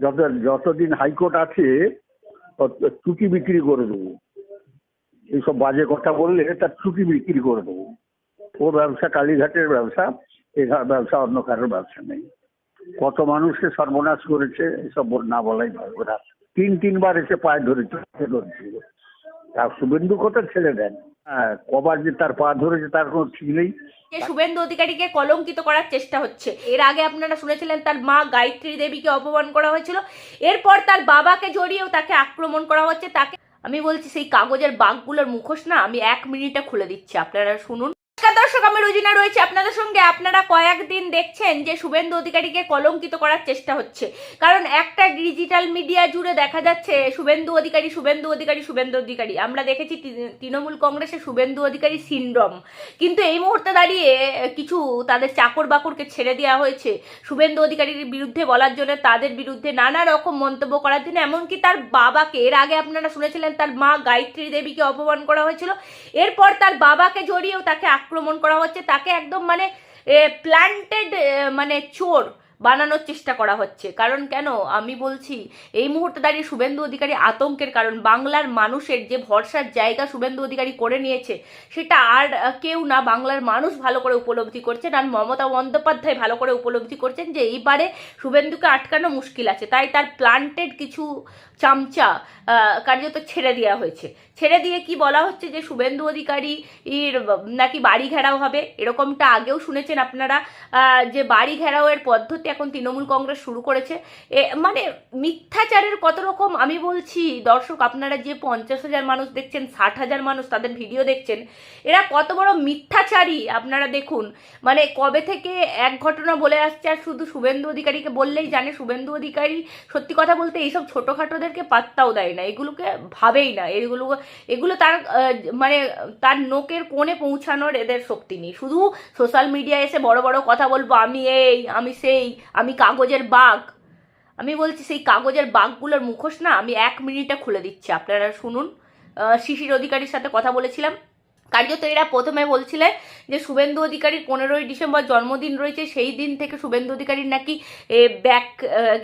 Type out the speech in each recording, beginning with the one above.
যত যতদিন হাইকোর্ট আছে তত বিক্রি করে দেবো। এইসব বাজে কথা বললে তার চুকি বিক্রি করে দেবো। ও ব্যবসা, কালীঘাটের ব্যবসা, এ ব্যবসা অন্য কারোর ব্যবসা নেই। কত মানুষকে সর্বনাশ করেছে, এসব না বলাই ভালো ওরা তিন, তিনবার এসে পায়ে হাতে ধরেছিল আর শুভেন্দু কথা ছেড়ে দেন? হ্যাঁ কবার যে তার পা ধরেছে তার কোনো ঠিক নেই। শুভেন্দু অধিকারীকে কলঙ্কিত করার চেষ্টা হচ্ছে। এর আগে আপনারা শুনেছিলেন তার মা গায়ত্রী দেবীকে অপমান করা হয়েছিল। এরপর তার বাবাকে জড়িয়েও তাকে আক্রমণ করা হচ্ছে। তাকে আমি বলছি, সেই কাগজের বাঘগুলোর মুখোশ না, আমি এক মিনিটে খুলে দিচ্ছি। আপনারা শুনুন। নমস্কার দর্শক, আমি রোজিনা রয়েছে আপনাদের সঙ্গে। আপনারা কয়েকদিন দেখছেন যে শুভেন্দু অধিকারীকে কলঙ্কিত করার চেষ্টা হচ্ছে। কারণ একটা ডিজিটাল মিডিয়া জুড়ে দেখা যাচ্ছে, শুভেন্দু অধিকারী শুভেন্দু অধিকারী শুভেন্দু অধিকারী। আমরা দেখেছি তৃণমূল কংগ্রেসে শুভেন্দু অধিকারী সিনড্রম কিন্তু এই মুহূর্তে দাঁড়িয়ে কিছু তাদের চাকর বাকরকে ছেড়ে দেওয়া হয়েছে। শুভেন্দু অধিকারীর বিরুদ্ধে বলার জন্য তাদের বিরুদ্ধে নানা রকম মন্তব্য করার জন্য, এমনকি তার বাবাকে, এর আগে আপনারা শুনেছিলেন, তার মা গায়ত্রী দেবীকে অপমান করা হয়েছিল। এরপর তার বাবাকে জড়িয়েও তাকে আক্রমণ করা হচ্ছে তাকে একদম মানে প্ল্যান্টেড মানে চোর বানানোর চেষ্টা করা হচ্ছে। কারণ কেন? আমি বলছি, এই মুহূর্তে দাঁড়িয়ে শুভেন্দু অধিকারী আতঙ্কের কারণ, বাংলার মানুষের যে ভরসার জায়গা শুভেন্দু অধিকারী করে নিয়েছে, সেটা আর কেউ না, বাংলার মানুষ ভালো করে উপলব্ধি করছেন আর মমতা বন্দ্যোপাধ্যায় ভালো করে উপলব্ধি করছেন যে, এইবারে শুভেন্দুকে আটকানো মুশকিল আছে। তাই তার প্লান্টেড কিছু চামচা কার্যত ছেড়ে দেওয়া হয়েছে। ছেড়ে দিয়ে কি বলা হচ্ছে যে, শুভেন্দু অধিকারী নাকি বাড়ি ঘেরাও হবে? এরকমটা আগেও শুনেছেন আপনারা যে বাড়ি ঘেরাওয়ের পদ্ধতি এখন তৃণমূল কংগ্রেস শুরু করেছে। মানে মিথ্যাচারের কত রকম? আমি বলছি, দর্শক, আপনারা যে পঞ্চাশ হাজার মানুষ দেখছেন, ষাট হাজার মানুষ তাদের ভিডিও দেখছেন, এরা কত বড় মিথ্যাচারী? আপনারা দেখুন মানে কবে থেকে এক ঘটনা বলে আসছে, আর শুধু শুভেন্দু অধিকারীকে বললেই জানে, শুভেন্দু অধিকারী সত্যি কথা বলতে এইসব ছোটোখাটোদেরকে পাত্তাও দেয় না, এগুলোকে ভাবেই না, এগুলো এগুলো তার মানে তার নোকের কোণে পৌঁছানোর এদের শক্তি নেই। শুধু সোশ্যাল মিডিয়ায় এসে বড় বড় কথা বলব, আমি এই, আমি সেই আমি কাগজের বাঘ। আমি বলছি, সেই কাগজের বাঘগুলোর মুখোশ না আমি এক মিনিটে খুলে দিচ্ছি। আপনারা শুনুন। শিশির অধিকারীর সাথে কথা বলেছিলাম। কার্যত এরা প্রথমে বলছিলেন যে শুভেন্দু অধিকারীর পনেরোই ডিসেম্বর জন্মদিন রয়েছে, সেই দিন থেকে শুভেন্দু অধিকারীর নাকি ব্যাক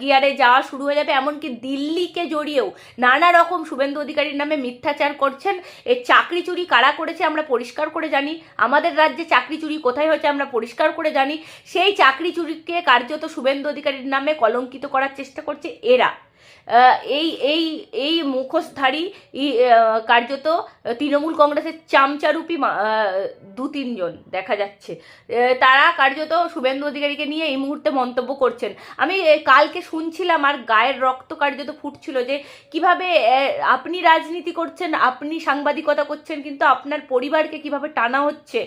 গিয়ারে যাওয়া শুরু হয়ে যাবে। এমনকি দিল্লিকে জড়িয়েও নানা রকম শুভেন্দু অধিকারীর নামে মিথ্যাচার করছেন। এ, চাকরি চুরি কারা করেছে আমরা পরিষ্কার করে জানি। আমাদের রাজ্যে চাকরি চুরি কোথায় হয়েছে আমরা পরিষ্কার করে জানি। সেই চাকরি চুরিকে কার্যত শুভেন্দু অধিকারীর নামে কলঙ্কিত করার চেষ্টা করছে এরা। এই এই এই মুখোশধারী কার্যত তৃণমূল কংগ্রেসের চামচারূপী দু তিনজন দেখা যাচ্ছে। তারা কার্যত শুভেন্দু অধিকারীকে নিয়ে এই মুহূর্তে মন্তব্য করছেন। আমি কালকে শুনছিলাম আর গায়ের রক্ত কার্যত ফুটছিল যে কীভাবে আপনি রাজনীতি করছেন, আপনি সাংবাদিকতা করছেন, কিন্তু আপনার পরিবারকে কীভাবে টানা হচ্ছে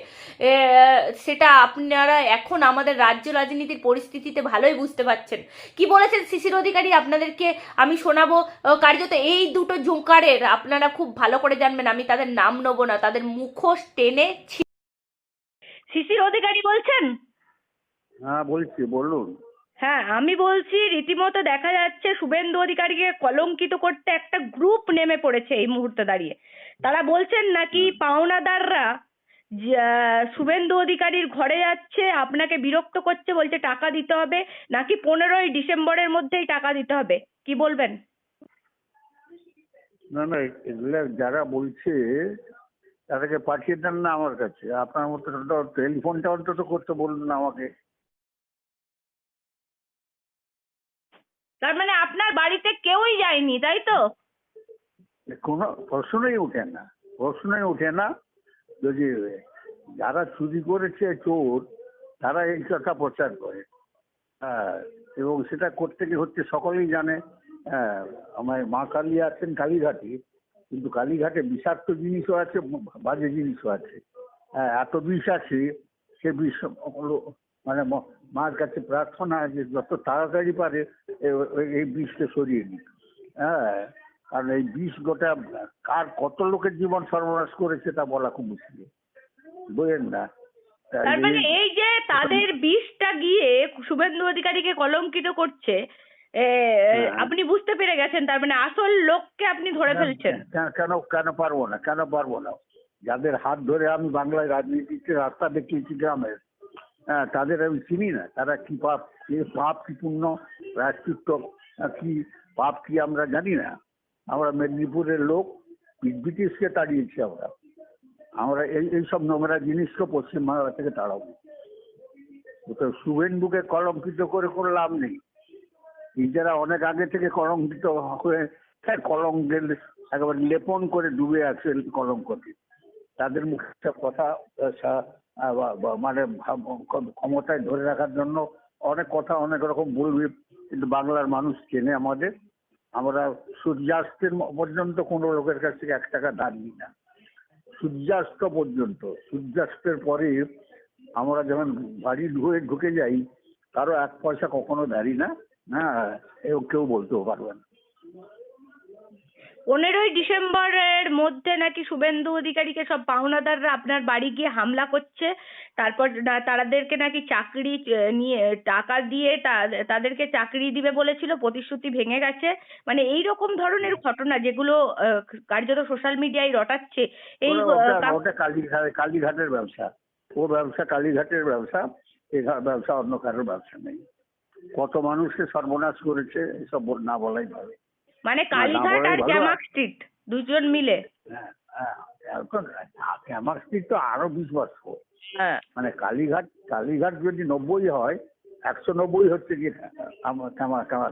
সেটা আপনারা এখন আমাদের রাজ্য রাজনীতির পরিস্থিতিতে ভালোই বুঝতে পারছেন। কি বলেছেন শিশির অধিকারী? আপনাদেরকে আমি শোনাবো আহ, কার্যত এই দুটো জোকারের আপনারা খুব ভালো করে জানবেন আমি তাদের নাম নেব না তাদের মুখোশ টেনে শিশির অধিকারী বলছেন? হ্যাঁ বলছি বলুন। হ্যাঁ আমি বলছি রীতিমতো দেখা যাচ্ছে শুভেন্দু অধিকারীকে কলঙ্কিত করতে একটা গ্রুপ নেমে পড়েছে এই মুহূর্তে দাঁড়িয়ে। তারা বলছেন নাকি পাওনাদাররা শুভেন্দু অধিকারীর ঘরে যাচ্ছে আপনাকে বিরক্ত করছে বলছে টাকা দিতে হবে নাকি পনেরোই ডিসেম্বরের মধ্যেই টাকা দিতে হবে কি বলবেন? না না এগুলো যারা বলছে তাদেরকে পাঠিয়ে দেন না আমার কাছে। আপনার মতো টেলিফোনটা অন্তত করতে বলুন না আমাকে। তার মানে আপনার বাড়িতে কেউই যায়নি তাই তো? কোনো প্রশ্নই ওঠে না প্রশ্নই ওঠে না। যদি যারা চুরি করেছে চোর, তারা এই কথা প্রচার করে। হ্যাঁ এবং সেটা করতে গিয়ে হচ্ছে সকলেই জানে হ্যাঁ আমার মা কালী আছেন কালীঘাটে, কিন্তু কালীঘাটে বিষাক্ত জিনিসও আছে, বাজে জিনিসও আছে। হ্যাঁ এত বিষ আছে, সে বিষ মানে মার কাছে প্রার্থনা যে যত তাড়াতাড়ি পারে এই বিষকে সরিয়ে নিক। হ্যাঁ কারণ এই বিষ গোটা কার কত লোকের জীবন সর্বনাশ করেছে তা বলা খুব মুশকিল। বুঝলেন না? তার মানে এই- যে তাদের বিষটা গিয়ে শুভেন্দু অধিকারীকে কলঙ্কিত করছে হ্যাঁ। আপনি বুঝতে পেরে গেছেন তার মানে আসল লোককে আপনি ধরে ফেলছেন। কেন- কেন পারব না কেন পারব না? যাদের হাত ধরে আমি বাংলায় রাজনীতিতে রাস্তা দেখিয়েছি গ্রামের হ্যাঁ তাদের আমি চিনি না। তারা কি পাপ কি পাপ কি পুণ্য আহ, কি পাপ কি আমরা জানি না। আমরা মেদিনীপুরের লোক ব্রিটিশকে তাড়িয়েছি আমরা। আমরা এই এইসব নোংরা জিনিসকে পশ্চিমবাংলা থেকে তাড়াবো। তো শুভেন্দুকে কলঙ্কিত করে কোনো লাভ নেই। নিজেরা অনেক আগে থেকে কলঙ্কিত হয়ে হ্যাঁ, কলঙ্কের একেবারে লেপন করে ডুবে আছে কলঙ্কতে তাদের মুখে সব কথা মানে ক্ষমতায় ধরে রাখার জন্য অনেক কথা অনেক রকম বলবে কিন্তু বাংলার মানুষ চেনে আমাদের। আমরা সূর্যাস্তের পর্যন্ত কোনো লোকের কাছ থেকে এক টাকা ধার নিই না। সূর্যাস্ত পর্যন্ত, সূর্যাস্তের পরে আমরা যখন বাড়ি ঢুকে ঢুকে যাই, কারও এক পয়সা কখনো ধারি না। হ্যাঁ কেউ বলতেও পারবে না। পনেরোই ডিসেম্বরের মধ্যে নাকি শুভেন্দু অধিকারীকে সব পাওনাদাররা আপনার বাড়ি গিয়ে হামলা করছে। তারপর তাদেরকে নাকি চাকরি নিয়ে টাকা দিয়ে তাদেরকে চাকরি দিবে বলেছিল প্রতিশ্রুতি ভেঙে গেছে। মানে এই রকম ধরনের ঘটনা যেগুলো কার্যত সোশ্যাল মিডিয়ায় রটাচ্ছে এই ওটা কালীঘাট কালীঘাটের ব্যবসা। ও ব্যবসা কালীঘাটের ব্যবসা এ ব্যবসা অন্য কারোর ব্যবসা নেই। কত মানুষকে সর্বনাশ করেছে এসব না বলাই ভালো। মানে কালীঘাট আর। ক্যামাক স্ট্রিট দুজন মিলে। হ্যাঁ, হ্যাঁ, এখন আমার স্ত্রীর তো আরও বিশ বছর। হ্যাঁ। মানে কালীঘাট কালীঘাট যদি নব্বই হয় একশো নব্বই হচ্ছে কি আমার কামা কামা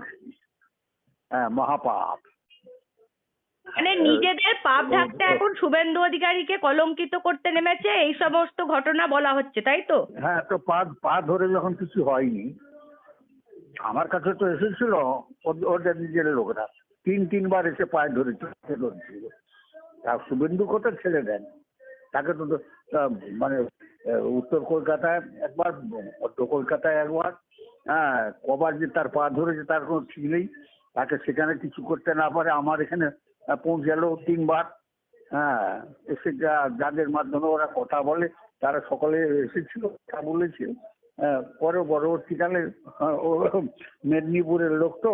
হ্যাঁ মহাপাপ। মানে নিজেদের পাপ ঢাকতে এখন শুভেন্দু অধিকারীকে কলঙ্কিত করতে নেমেছে এই সমস্ত ঘটনা বলা হচ্ছে তাই তো? হ্যাঁ তো পা পা ধরে যখন কিছু হয়নি আমার কাছে তো এসেছিল ওদ- ওদের নিজের লোকরা। তিন তিনবার এসে পায়ে ধরে ধরছিল আর শুভেন্দু কোথায় ছেড়ে দেন? তাকে তো মানে উত্তর কলকাতায় একবার মধ্য কলকাতায় একবার হ্যাঁ কবার যে তার পা ধরেছে তার কোনো ঠিক নেই। তাকে সেখানে কিছু করতে না পারে আমার এখানে পৌঁছালো তিনবার। হ্যাঁ এসে যা যাদের মাধ্যমে ওরা কথা বলে তারা সকলে এসেছিল কথা বলেছে। হ্যাঁ, পরে পরবর্তীকালে আহ, ও মেদিনীপুরের লোক তো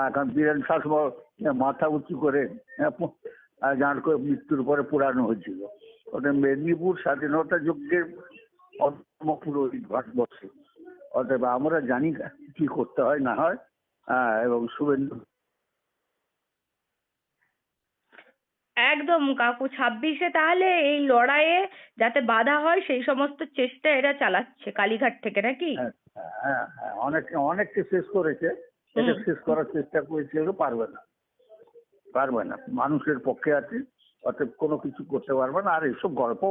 এখন বীরেন শাসমল মাথা উঁচু করে যার করে মৃত্যুর পরে পুরানো হয়েছিল। ওটা মেদিনীপুর স্বাধীনতা যজ্ঞের অন্যতম পুরোহিত ভারতবর্ষে অতএব আমরা জানি কি করতে হয় না হয় হ্যাঁ, এবং শুভেন্দু একদম কাকু ছাব্বিশে তাহলে এই লড়াইয়ে যাতে বাধা হয় সেই সমস্ত চেষ্টা এরা চালাচ্ছে কালীঘাট থেকে নাকি? হ্যাঁ হ্যাঁ হ্যাঁ অনেক অনেককে শেষ করেছে। এটা শেষ করার চেষ্টা করেছিল পারবে না। পারবে না। মানুষের পক্ষে আছে অতএব কোনো কিছু করতে পারবে না। আর এসব গল্প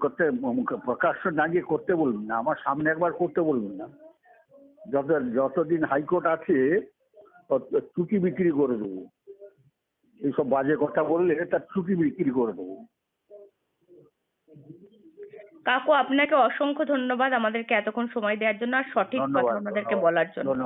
করতে প্রকাশ্য না গিয়ে করতে বলবেন না। আমার সামনে একবার করতে বলবেন না। যত যতদিন হাইকোর্ট আছে চুটি বিক্রি করে দেবো। এইসব বাজে কথা বললে তার চুটি বিক্রি করে দেবো। কাকু আপনাকে অসংখ্য ধন্যবাদ আমাদেরকে এতক্ষণ সময় দেওয়ার জন্য আর সঠিক কথা আমাদেরকে বলার জন্য।